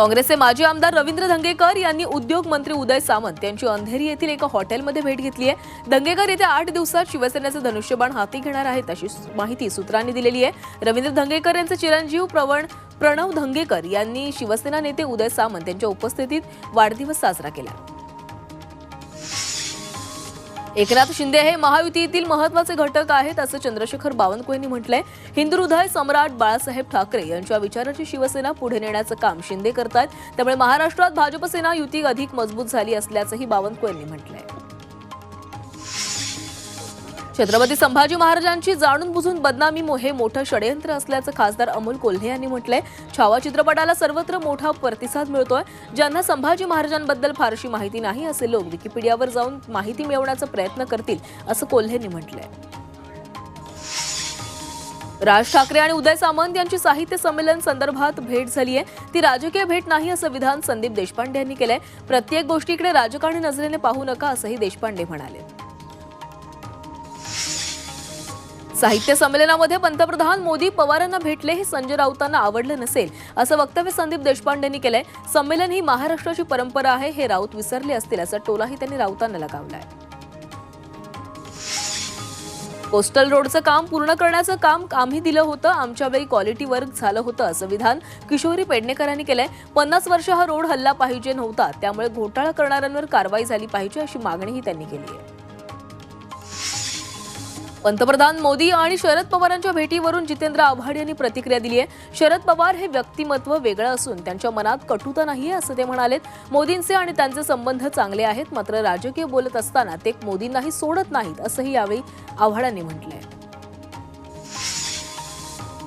काँग्रेसचे माजी आमदार रवींद्र धंगेकर यांनी उद्योग मंत्री उदय सामंत यांची अंधेरी येथील एका हॉटेलमध्ये भेट घेतली आहे. धंगेकर येत्या आठ दिवसात शिवसेनेचं धनुष्यबाण हाती घेणार आहेत अशी माहिती सूत्रांनी दिलेली आहे. रवींद्र धंगेकर यांचे चिरंजीव प्रवण प्रणव धंगेकर यांनी शिवसेना नेते उदय सामंत यांच्या उपस्थितीत वाढदिवस साजरा केला. एकनाथ शिंदे हे महायुतीतील महत्त्वाचे घटक आहेत असं चंद्रशेखर बावनकुळे यांनी म्हटलंय. हिंदू हृदय सम्राट बाळासाहेब ठाकरे यांच्या विचाराची शिवसेना पुढे नेण्याचं काम शिंदे करतायत. त्यामुळे महाराष्ट्रात भाजप सेना युती अधिक मजबूत झाली असल्याचंही बावनकुळे यांनी म्हटलंय. छत्रपती संभाजी महाराजांची जाणून बुजून बदनामी हे मोठं षडयंत्र असल्याचं खासदार अमोल कोल्हे यांनी म्हटलंय. छावा चित्रपटाला सर्वत्र मोठा प्रतिसाद मिळतोय. ज्यांना संभाजी महाराजांबद्दल फारशी माहिती नाही असे लोक विकिपीडियावर जाऊन माहिती मिळवण्याचा प्रयत्न करतील असं कोल्हेंनी म्हटलंय. राज ठाकरे आणि उदय सामंत यांची साहित्य संमेलन संदर्भात भेट झाली आहे ती राजकीय भेट नाही असं विधान संदीप देशपांडे यांनी केलंय. प्रत्येक गोष्टीकडे राजकारणी नजरेने पाहू नका असंही देशपांडे म्हणाले. साहित्य संमेलनामध्ये पंतप्रधान मोदी पवारांना भेटले हे संजय राऊतांना आवडलं नसेल असं वक्तव्य संदीप देशपांडेंनी केलंय. संमेलन ही महाराष्ट्राची परंपरा आहे हे राऊत विसरले असतील असा टोलाही त्यांनी राऊतांना लगावलाय. कोस्टल रोडचं काम पूर्ण करण्याचं काम आम्ही दिलं होतं आमच्या वेळी क्वालिटी वर्क झालं होतं असं विधान किशोरी पेडणेकरांनी केलंय. पन्नास वर्ष हा रोड हल्ला पाहिजे नव्हता त्यामुळे घोटाळा करणाऱ्यांवर कारवाई झाली पाहिजे अशी मागणीही त्यांनी केली आहे. पंतप्रधान मोदी आणि शरद पवारांच्या भेटीवरून जितेंद्र आव्हाड यांनी प्रतिक्रिया दिली आहे. शरद पवार हे व्यक्तिमत्व वेगळं असून त्यांच्या मनात कटुता नाहीये असं ते म्हणालेत. मोदींचे आणि त्यांचे संबंध चांगले आहेत मात्र राजकीय बोलत असताना ते मोदींनाही सोडत नाहीत असंही यावेळी आव्हाडांनी म्हटलंय.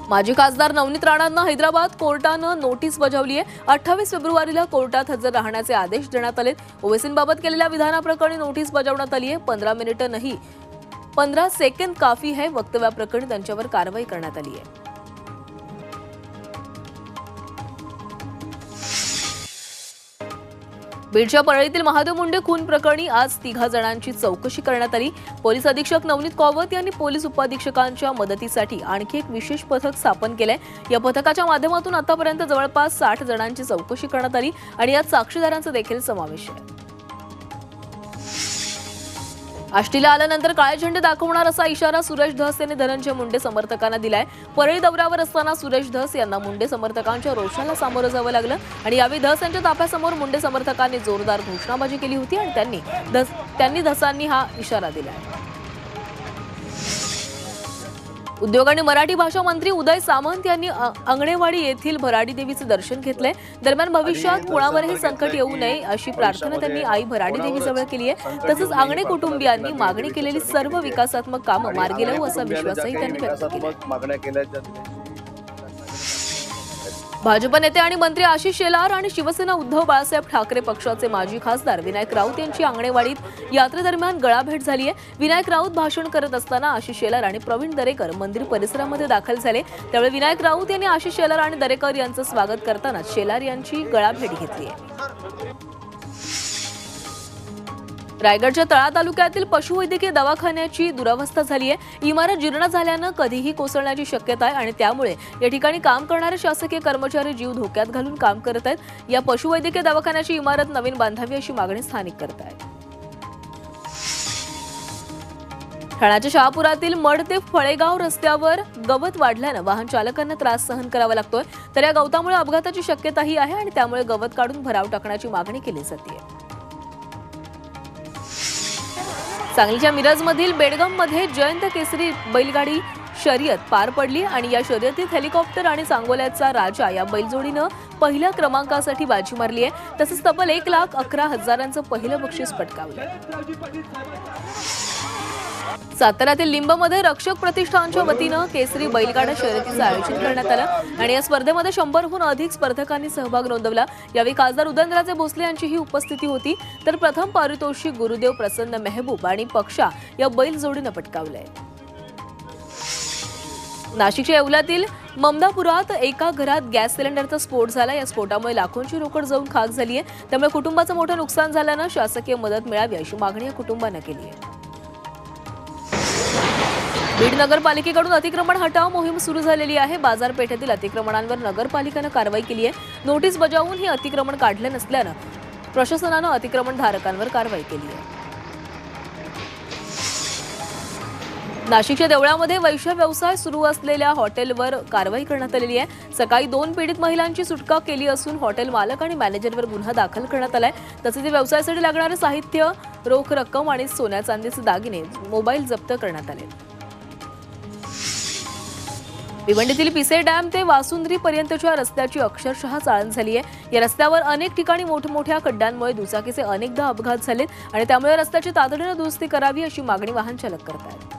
माजी खासदार नवनीत राणांना हैदराबाद कोर्टानं नोटीस बजावली आहे. अठ्ठावीस फेब्रुवारीला कोर्टात हजर राहण्याचे आदेश देण्यात आलेत. ओवेसींबाबत केलेल्या विधानाप्रकरणी नोटीस बजावण्यात आली आहे. पंधरा मिनिटं नाही पंधरा सेकंद काफी है वक्तव्याप्रकरणी त्यांच्यावर कारवाई करण्यात आली आहे. बीडच्या परळीतील महादेव मुंडे खून प्रकरणी आज तिघा जणांची चौकशी करण्यात आली. पोलीस अधीक्षक नवनीत कॉवत यांनी पोलीस उपाधीक्षकांच्या मदतीसाठी आणखी एक विशेष पथक स्थापन केलंय. या पथकाच्या माध्यमातून आतापर्यंत जवळपास साठ जणांची चौकशी करण्यात आली आणि यात साक्षीदारांचा देखील समावेश आहे. आष्टीला आल्यानंतर काळे झेंडे दाखवणार असा इशारा सुरेश धस यांनी धनंजय मुंडे समर्थकांना दिलाय. परळी दौऱ्यावर असताना सुरेश धस यांना मुंडे समर्थकांच्या रोषाला सामोरं जावं लागलं आणि यावेळी धस यांच्या ताफ्यासमोर मुंडे समर्थकांनी जोरदार घोषणाबाजी केली होती आणि त्यांनी धस त्यांनी धसांनी हा इशारा दिलाय. उद्योग आणि मराठी भाषा मंत्री उदय सामंत यांनी अंगणेवाडी येथील भराडी देवीचे दर्शन घेतलंय. दरम्यान भविष्यात कुणावरही संकट येऊ नये अशी प्रार्थना त्यांनी आई भराडी देवीजवळ केली आहे. तसंच आंगणे कुटुंबियांनी मागणी केलेली सर्व विकासात्मक कामं मार्गी लावू असा विश्वासही त्यांनी व्यक्त केला भाजप नेते आणि मंत्री आशिष शेलार आणि शिवसेना उद्धव बाळासाहेब ठाकरे पक्षाचे माजी खासदार विनायक राऊत यांची आंगणेवाडीत यात्रेदरम्यान गळाभेट झाली आहे विनायक राऊत भाषण करत असताना आशिष शेलार आणि प्रवीण दरेकर मंदिर परिसरामध्ये दाखल झाले. त्यावेळी विनायक राऊत यांनी आशिष शेलार आणि दरेकर यांचं स्वागत करताना शेलार यांची गळाभेट घेतली आहे रायगडच्या तळा तालुक्यातील पशुवैद्यकीय दवाखान्याची दुरावस्था झाली आहे. इमारत जीर्ण झाल्यानं कधीही कोसळण्याची शक्यता आहे आणि त्यामुळे या ठिकाणी काम करणारे शासकीय कर्मचारी जीव धोक्यात घालून काम करत आहेत. या पशुवैद्यकीय दवाखान्याची इमारत नवीन बांधावी अशी मागणी स्थानिक करत आहेत. ठाण्याच्या शहापुरातील मड ते फळेगाव रस्त्यावर गवत वाढल्यानं वाहन चालकांना त्रास सहन करावा लागतोय. तर या गवतामुळे अपघाताची शक्यताही आहे आणि त्यामुळे गवत काढून भराव टाकण्याची मागणी केली जाते सांगलीच्या मिरजमधील बेडगाममध्ये जयंत केसरी बैलगाडी शर्यत पार पडली आणि या शर्यतीत हेलिकॉप्टर आणि सांगोल्याचा राजा या बैलजोडीनं पहिल्या क्रमांकासाठी बाजी मारली आहे. तसंच तब्बल एक लाख अकरा हजारांचं पहिलं बक्षीस पटकावलं साताऱ्यातील लिंबमध्ये रक्षक प्रतिष्ठानच्या वतीनं केसरी बैलगाडा शर्यतीचं आयोजन करण्यात आलं आणि या स्पर्धेमध्ये शंभरहून अधिक स्पर्धकांनी सहभाग नोंदवला. यावेळी खासदार उदयनराजे भोसले यांचीही उपस्थिती होती. तर प्रथम पारितोषिक गुरुदेव प्रसन्न मेहबूब आणि पक्षा या बैल जोडीनं पटकावलंय. नाशिकच्या येवल्यातील ममदापुरात एका घरात गॅस सिलेंडरचा स्फोट झाला या स्फोटामुळे लाखोंची रोकड जाऊन खाक झाली आहे त्यामुळे कुटुंबाचं मोठं नुकसान झाल्यानं शासकीय मदत मिळावी अशी मागणी या कुटुंबानं केली आहे. बीड नगरपालिकेकडून अतिक्रमण हटाव मोहीम सुरू झालेली आहे. बाजारपेठेतील अतिक्रमणांवर नगरपालिकेनं कारवाई केली आहे. नोटीस बजावून हे अतिक्रमण काढले नसल्यानं प्रशासनानं अतिक्रमण धारकांवर कारवाई केली आहे. नाशिकच्या देवळामध्ये वैश्य व्यवसाय सुरू असलेल्या हॉटेलवर कारवाई करण्यात आलेली आहे. सकाळी दोन पीडित महिलांची सुटका केली असून हॉटेल मालक आणि मॅनेजरवर गुन्हा दाखल करण्यात आलाय. तसेच व्यवसायासाठी लागणारे साहित्य रोख रक्कम आणि सोन्या चांदीचे दागिने मोबाईल जप्त करण्यात आले. भिवंडीतील पिसे डॅम ते वासुंद्री पर्यंतच्या रस्त्याची अक्षरशः चाळण झाली आहे या रस्त्यावर अनेक ठिकाणी मोठमोठ्या खड्ड्यांमुळे दुचाकीचे अनेकदा अपघात झालेत आणि त्यामुळे रस्त्याची तातडीनं दुरुस्ती करावी अशी मागणी वाहन चालक करत आहेत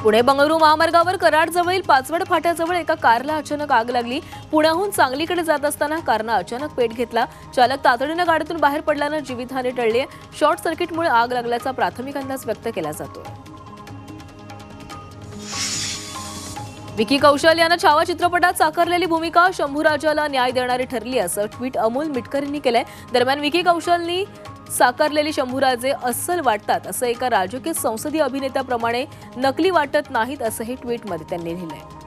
पुणे बंगळुरू महामार्गावर कराडजवळील पाचवड फाट्याजवळ एका कारला अचानक आग लागली. पुण्याहून सांगलीकडे जात असताना कारनं अचानक पेट घेतला. चालक तातडीनं गाडीतून बाहेर पडल्यानं जीवितहानी टळली शॉर्ट सर्किटमुळे आग लागल्याचा प्राथमिक अंदाज व्यक्त केला जातो विकी कौशल यानं छावा चित्रपटात साकारलेली भूमिका शंभूराजाला न्याय देणारी ठरली असं ट्विट अमोल मिटकर यांनी केलंय. दरम्यान विकी कौशलनी साकारलेली शंभूराजे अस्सल वाटतात असं एका राजकीय संसदीय अभिनेत्याप्रमाणे नकली वाटत नाहीत असंही ट्विटमध्ये त्यांनी लिहिलंय.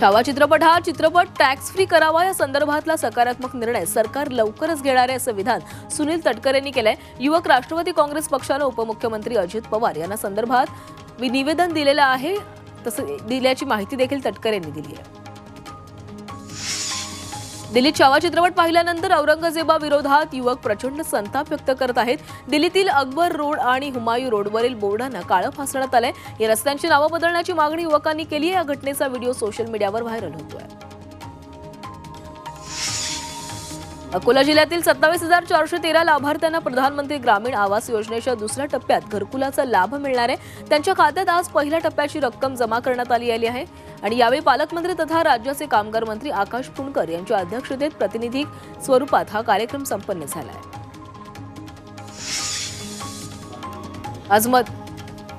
छावा चित्रपट हा चित्रपट टॅक्स फ्री करावा या संदर्भातला सकारात्मक निर्णय सरकार लवकरच घेणार आहे असं विधान सुनील तटकरे यांनी केलंय. युवक राष्ट्रवादी काँग्रेस पक्षानं उपमुख्यमंत्री अजित पवार यांना संदर्भात निवेदन दिलेलं आहे. तसं दिल्याची माहिती देखील तटकरे यांनी दिली आहे. दिल्लीत छावा चित्रपट पाहिल्यानंतर औरंगजेबा विरोधात युवक प्रचंड संताप व्यक्त करत आहेत. दिल्लीतील अकबर रोड आणि हुमायू रोडवरील बोर्डांना काळं फासण्यात आलंय. या रस्त्यांची नावं बदलण्याची मागणी युवकांनी केली आहे. या घटनेचा व्हिडिओ सोशल मीडियावर व्हायरल होतोय. अकोला जिल्ह्यातील सत्तावीस हजार चारशे तेरा लाभार्थ्यांना प्रधानमंत्री ग्रामीण आवास योजनेच्या दुसऱ्या टप्प्यात घरकुलाचा लाभ मिळणार आहे. त्यांच्या खात्यात आज पहिल्या टप्प्याची रक्कम जमा करण्यात आली आली आहे. आणि यावेळी पालकमंत्री तथा राज्याचे कामगार मंत्री आकाश पुणकर यांच्या अध्यक्षतेत प्रतिनिधी स्वरूपात हा कार्यक्रम संपन्न झाला आहे. आज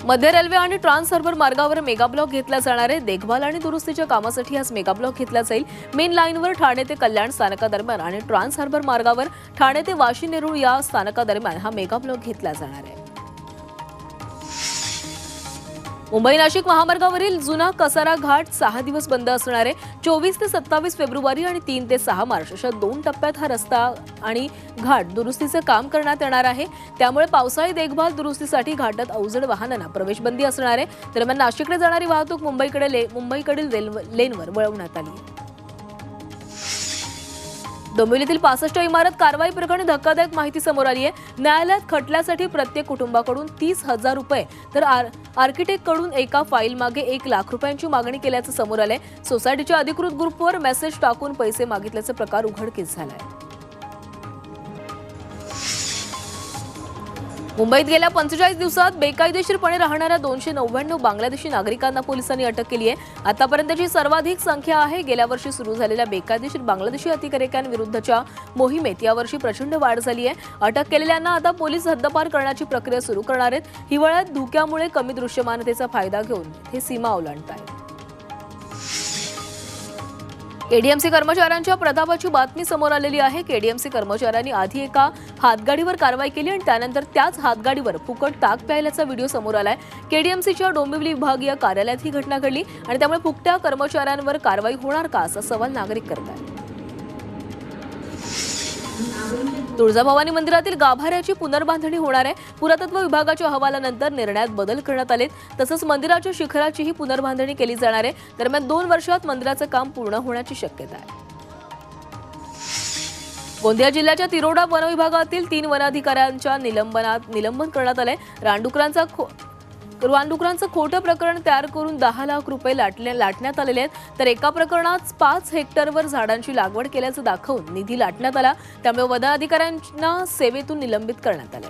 मध्य रेल्वे आणि ट्रान्स हार्बर मार्गावर मेगा ब्लॉक घेतला जाणार आहे. देखभाल आणि दुरुस्तीच्या कामासाठी आज मेगा ब्लॉक घेतला जाईल. मेन लाईनवर ठाणे ते कल्याण स्थानकादरम्यान आणि ट्रान्स हार्बर मार्गावर ठाणे ते वाशी नेरूळ या स्थानकादरम्यान हा मेगा ब्लॉक घेतला जाणार आहे. मुंबई नाशिक महामार्गावरील जुना कसारा घाट सहा दिवस बंद असणार आहे. चोवीस ते सत्तावीस फेब्रुवारी आणि तीन ते सहा मार्च अशा दोन टप्प्यात हा रस्ता आणि घाट दुरुस्तीचं काम करण्यात येणार आहे. त्यामुळे पावसाळी देखभाल दुरुस्तीसाठी घाटात अवजड वाहनांना प्रवेशबंदी असणार आहे. दरम्यान नाशिककडे जाणारी वाहतूक मुंबईकडे ले- मुंबईकडील लेनवर वळवण्यात आली आहे. डोंबिवलीतील पासष्ट इमारत कारवाई प्रकरणी धक्कादायक माहिती समोर आली आहे. न्यायालयात खटल्यासाठी प्रत्येक कुटुंबाकडून तीस हजार रुपये. तर आर आर्किटेक्टकडून एका फाईल मागे एक लाख रुपयांची मागणी केल्याचं समोर आलंय. सोसायटीच्या अधिकृत ग्रुपवर मेसेज टाकून पैसे मागितल्याचा प्रकार उघडकीस झालाय. मुंबईत गेल्या पंचेचाळीस दिवसात बेकायदेशीरपणे राहणाऱ्या दोनशे नव्याण्णव बांगलादेशी नागरिकांना पोलिसांनी अटक केली आहे. आतापर्यंतची सर्वाधिक संख्या आहे. गेल्या वर्षी सुरू झालेल्या बेकायदेशीर बांगलादेशी अतिरेक्यांविरुद्धच्या मोहिमेत यावर्षी प्रचंड वाढ झाली आहे. अटक केलेल्यांना आता पोलीस हद्दपार करण्याची प्रक्रिया सुरू करणार आहेत. हिवाळ्यात धुक्यामुळे कमी दृश्यमानतेचा फायदा घेऊन हे सीमा ओलांडत आहेत केडीएमसी कर्मचाऱ्यांच्या प्रतापाची बातमी समोर आलेली आहे. केडीएमसी कर्मचाऱ्यांनी आधी एका हातगाडीवर कारवाई केली आणि त्यानंतर त्याच हातगाडीवर फुकट ताक प्यायल्याचा व्हिडिओ समोर आलाय. केडीएमसीच्या डोंबिवली विभागीय कार्यालयात ही घटना घडली आणि त्यामुळे फुकट्या कर्मचाऱ्यांवर कारवाई होणार का असा सवाल नागरिक करत आहेत तुळजाभवानी मंदिरातील गाभाऱ्याची पुनर्बांधणी होणार आहे. पुरातत्व विभागाच्या अहवालानंतर निर्णयात बदल करण्यात आले तसंच मंदिराच्या शिखराचीही पुनर्बांधणी केली जाणार आहे. दरम्यान दोन वर्षात मंदिराचं काम पूर्ण होण्याची शक्यता आहे. गोंदिया जिल्ह्याच्या तिरोडा वनविभागातील तीन वनाधिकाऱ्यांच्या निलंबनात निलंबन करण्यात आलंय. रानडुकरांचा खो रानडुकरांचं खोटं प्रकरण तयार करून दहा लाख रुपये लाटले लाटण्यात आलेले आहेत. तर एका प्रकरणात पाच हेक्टरवर झाडांची लागवड केल्याचं दाखवून निधी लाटण्यात आला. त्यामुळे वन अधिकाऱ्यांना सेवेतून निलंबित करण्यात आलं